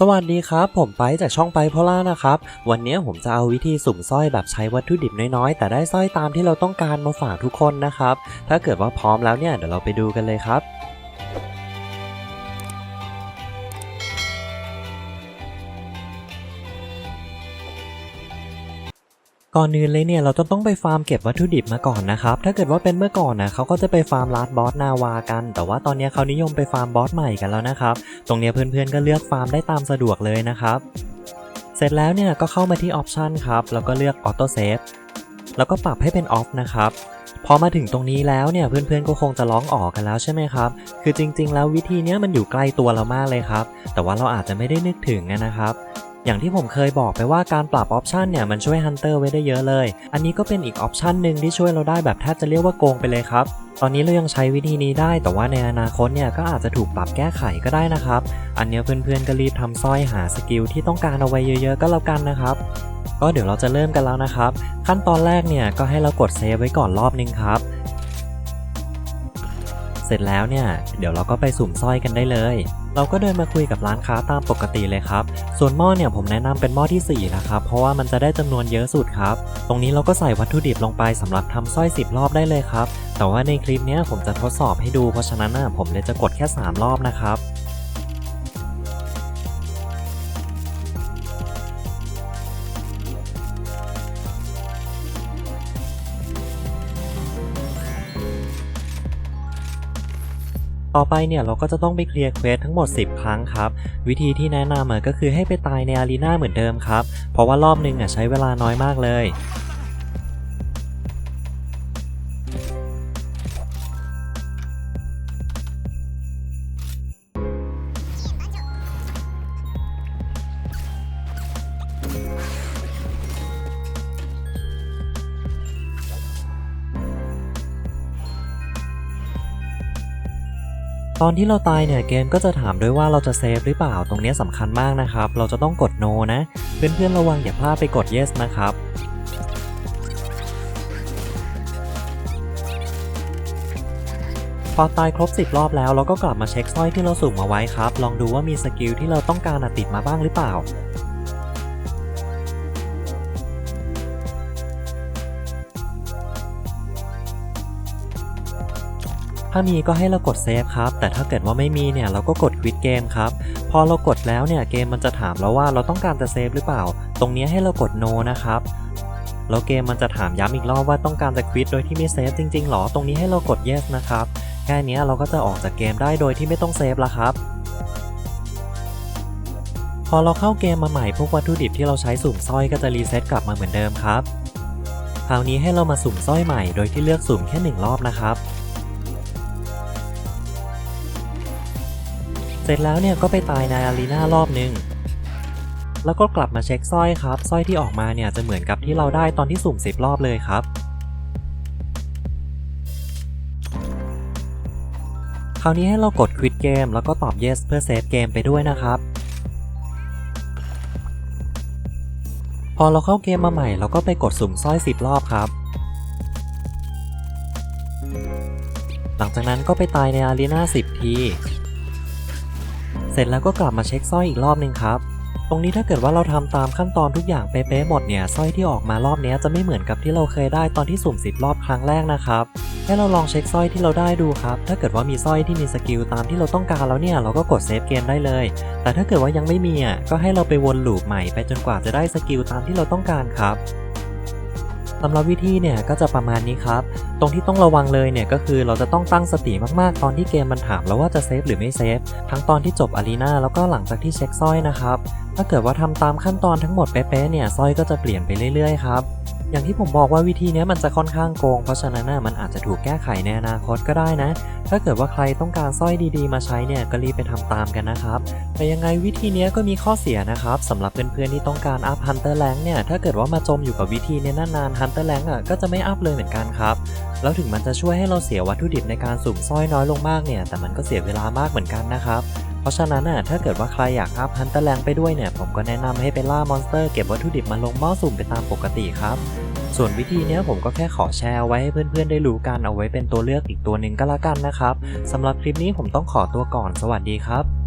สวัสดีครับ ผมไปจากช่องไปโพล่านะครับ วันนี้ผมจะเอาวิธีสุ่มสร้อยแบบใช้วัตถุดิบน้อยๆ แต่ได้สร้อยตามที่เราต้องการมาฝากทุกคนนะครับ ถ้าเกิดว่าพร้อมแล้วเนี่ยเดี๋ยวเราไปดูกันเลยครับ ก่อนอื่นเลยเนี่ยเราจะต้องไปฟาร์มเก็บวัตถุดิบมาก่อนนะครับ ถ้าเกิดว่าเป็นเมื่อก่อนนะเขาก็จะไปฟาร์มลาดบอสนาวากัน แต่ว่าตอนนี้เขานิยมไปฟาร์มบอสใหม่กันแล้วนะครับ ตรงนี้เพื่อนๆก็เลือกฟาร์มได้ตามสะดวกเลยนะครับ เสร็จแล้วเนี่ยก็เข้ามาที่ออปชันครับ แล้วก็เลือกออโต้เซฟแล้วก็ปรับให้เป็นออฟนะครับพอมาถึงตรงนี้แล้วเนี่ยเพื่อนๆก็คงจะร้องออกกันแล้วใช่ไหมครับ คือจริงๆ แล้ววิธีเนี้ยมันอยู่ใกล้ตัวเรามากเลยครับ แต่ว่าเราอาจจะไม่ได้นึกถึงนะครับ อย่างที่ผมเคยบอกไปว่าการปรับออปชันเนี่ยมันช่วยฮันเตอร์ไว้ได้เยอะเลย อันนี้ก็เป็นอีกออปชันหนึ่งที่ช่วยเราได้แบบแทบจะเรียกว่าโกงไปเลยครับตอนนี้เรายังใช้วิธีนี้ได้แต่ว่าในอนาคตเนี่ยก็อาจจะถูกปรับแก้ไขก็ได้นะครับ อันเนี้ยเพื่อนๆก็รีบทำสร้อยหาสกิลที่ต้องการเอาไว้เยอะๆก็แล้วกันนะครับ ก็เดี๋ยวเราจะเริ่มกันแล้วนะครับ ขั้นตอนแรกเนี่ยก็ให้เรากดเซฟไว้ก่อนรอบนึงครับ เสร็จแล้วเนี่ยเดี๋ยวเราก็ไปสุ่มสร้อยกันได้เลยเราก็เดินมาคุยกับร้านค้าตามปกติเลยครับ ส่วนหม้อเนี่ยผมแนะนำเป็นหม้อที่ 4 นะครับ เพราะว่ามันจะได้จำนวนเยอะสุดครับ ตรงนี้เราก็ใส่วัตถุดิบลงไปสำหรับทำสร้อย 10 รอบได้เลยครับ แต่ว่าในคลิปนี้ผมจะทดสอบให้ดู เพราะฉะนั้นผมเลยจะกดแค่ 3 รอบนะครับ ต่อไปเนี่ยเราก็จะต้องไปเคลียร์เควสทั้งหมด 10 ครั้งครับ วิธีที่แนะนำอนก็คือให้ไปตายในอารีนาเหมือนเดิมครับ เพราะว่ารอบนึงอะใช้เวลาน้อยมากเลย ตอนที่เราตายเนี่ยเกมก็จะถามด้วยว่าเราจะเซฟหรือเปล่าตรงนี้สำคัญมากนะครับ เราจะต้องกดโ no นะ เพื่อนๆระวังอย่าพลาดไปกด yes นะครับพอตายครบ 10 รอบแล้วเราก็กลับมาเช็คสร้อยที่เราสุ่มมาไว้ครับ ลองดูว่ามีสกิลที่เราต้องการติดมาบ้างหรือเปล่า ถ้ามีก็ให้เรากดเซฟครับ แต่ถ้าเกิดว่าไม่มีเนี่ยเราก็กดควิ t เกมครับ พอเรากดแล้วเนี่ยเกมมันจะถามเราว่าเราต้องการจะเซฟหรือเปล่า ตรงนี้ให้เรากด no นะครับแล้วเกมมันจะถามย้ำอีกรอบว่าต้องการจะควิ t โดยที่ไม่เซฟจริงๆหรอ ตรงนี้ให้เรากด yes นะครับ แค่นี้เราก็จะออกจากเกมได้โดยที่ไม่ต้องเซฟล้วครับ พอเราเข้าเกมมาใหม่พวกวัตถุดิบที่เราใช้สุ่มสร้อยก็จะรีเซ็ตกลับมาเหมือนเดิมครับ คราวนี้ให้เรามาสุ่มสร้อยใหม่โดยที่เลือกสุ่มแค่หนึ่งรอบนะครับ สร็จแล้วเนี่ยก็ไปตายในอารีนารอบนึง แล้วก็กลับมาเช็คสร้อยครับสร้อยที่ออกมาเนี่ยจะเหมือนกับที่เราได้ตอนที่สุ่ม10รอบเลยครับ คราวนี้ให้เรากด quit game แล้วก็ตอบ yes เพื่อเซฟเกมไปด้วยนะครับพอเราเข้าเกมมาใหม่เราก็ไปกดสุ่มสร้อย 10 รอบครับ หลังจากนั้นก็ไปตายในอารีนา10 ที ร็จแล้วก็กลับมาเช็คสร้อยอีกรอบนึงครับ ตรงนี้ถ้าเกิดว่าเราทำตามขั้นตอนทุกอย่างเป๊ะๆหมดเนี่ยสร้อยที่ออกมารอบนี้จะไม่เหมือนกับที่เราเคยได้ตอนที่สุ่ม10รอบครั้งแรกนะครับให้เราลองเช็คสร้อยที่เราได้ดูครับ ถ้าเกิดว่ามีสร้อยที่มีสกิลตามที่เราต้องการแล้วเนี่ยเราก็กดเซฟเกมได้เลย แต่ถ้าเกิดว่ายังไม่มีอะก็ให้เราไปวนลูปใหม่ไปจนกว่าจะได้สกิลตามที่เราต้องการครับ สำหรับวิธีเนี่ยก็จะประมาณนี้ครับ ตรงที่ต้องระวังเลยเนี่ยก็คือเราจะต้องตั้งสติมากๆ ตอนที่เกมมันถามเราว่าจะเซฟหรือไม่เซฟ ทั้งตอนที่จบอารีนาแล้วก็หลังจากที่เช็คสร้อยนะครับ ถ้าเกิดว่าทำตามขั้นตอนทั้งหมดเป๊ะๆเนี่ยสร้อยก็จะเปลี่ยนไปเรื่อยๆครับ อย่างที่ผมบอกว่าวิธีนี้มันจะค่อนข้างโกง เพราะฉะนั้นนะมันอาจจะถูกแก้ไขในอนาคตก็ได้นะ ถ้าเกิดว่าใครต้องการสร้อยดีๆ มาใช้เนี่ยก็รีบไปทำตามกันนะครับ แต่ยังไงวิธีนี้ก็มีข้อเสียนะครับสำหรับเพื่อนๆที่ต้องการอัพฮันเตอร์แลงเนี่ยถ้าเกิดว่ามาจมอยู่กับวิธีนี้นานๆฮันเตอร์แลงอะก็จะไม่อัพเลยเหมือนกันครับแล้วถึงมันจะช่วยให้เราเสียวัตถุดิบในการสุ่มสร้อยน้อยลงมากเนี่ยแต่มันก็เสียเวลามากเหมือนกันนะครับ เพราะฉะนั้นน่ะถ้าเกิดว่าใครอยากอัพฮันเตอร์แลงไปด้วยเนี่ยผมก็แนะนำให้ไปล่ามอนสเตอร์เก็บวัตถุดิบมาลงหม้อสุ่มไปตามปกติครับ ส่วนวิธีเนี้ยผมก็แค่ขอแชร์ไว้ให้เพื่อนๆได้รู้กันเอาไว้เป็นตัวเลือกอีกตัวหนึ่งก็แล้วกันนะครับสำหรับคลิปนี้ผมต้องขอตัวก่อนสวัสดีครับ